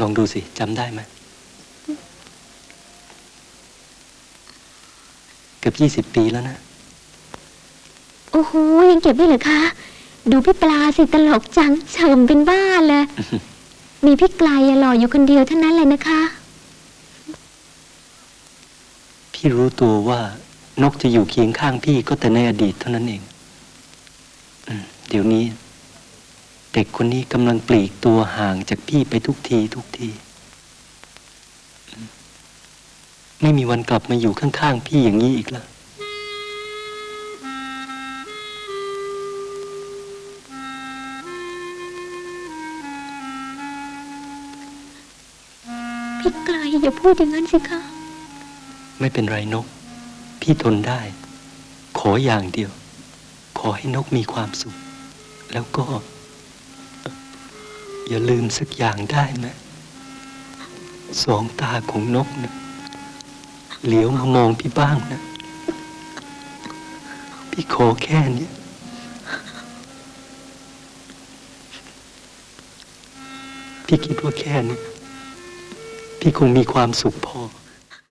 ลองดูสิจำได้ไหมเกือบยี่สิบปีแล้วนะ โอ้โหยังเก็บได้เหรอคะ ดูพี่ปลาสิตลกจังเฉิมเป็นบ้าเลย มีพี่ไกลอะหล่ออยู่คนเดียวเท่านั้นเลยนะคะ พี่รู้ตัวว่า นกจะอยู่เคียงข้างพี่ก็แต่ในอดีตเท่านั้นเองอืมเดี๋ยวนี้ เด็กคนนี้กำลังปลีกตัวห่างจากพี่ไปทุกทีทุกทีอืมไม่มีวันกลับมาอยู่ข้างๆพี่อย่างนี้อีกแล้วพี่ไกลอย่าพูดอย่างนั้นสิคะ ไม่เป็นไรนก พี่ทนได้ ขออย่างเดียว ขอให้นกมีความสุข แล้วก็ อย่าลืมสักอย่างได้ไหมสองตาของนกนะเหลียวมามองพี่บ้างนะ พี่ขอแค่นี้พี่คิดว่าแค่นี้พี่คงมีความสุขพอ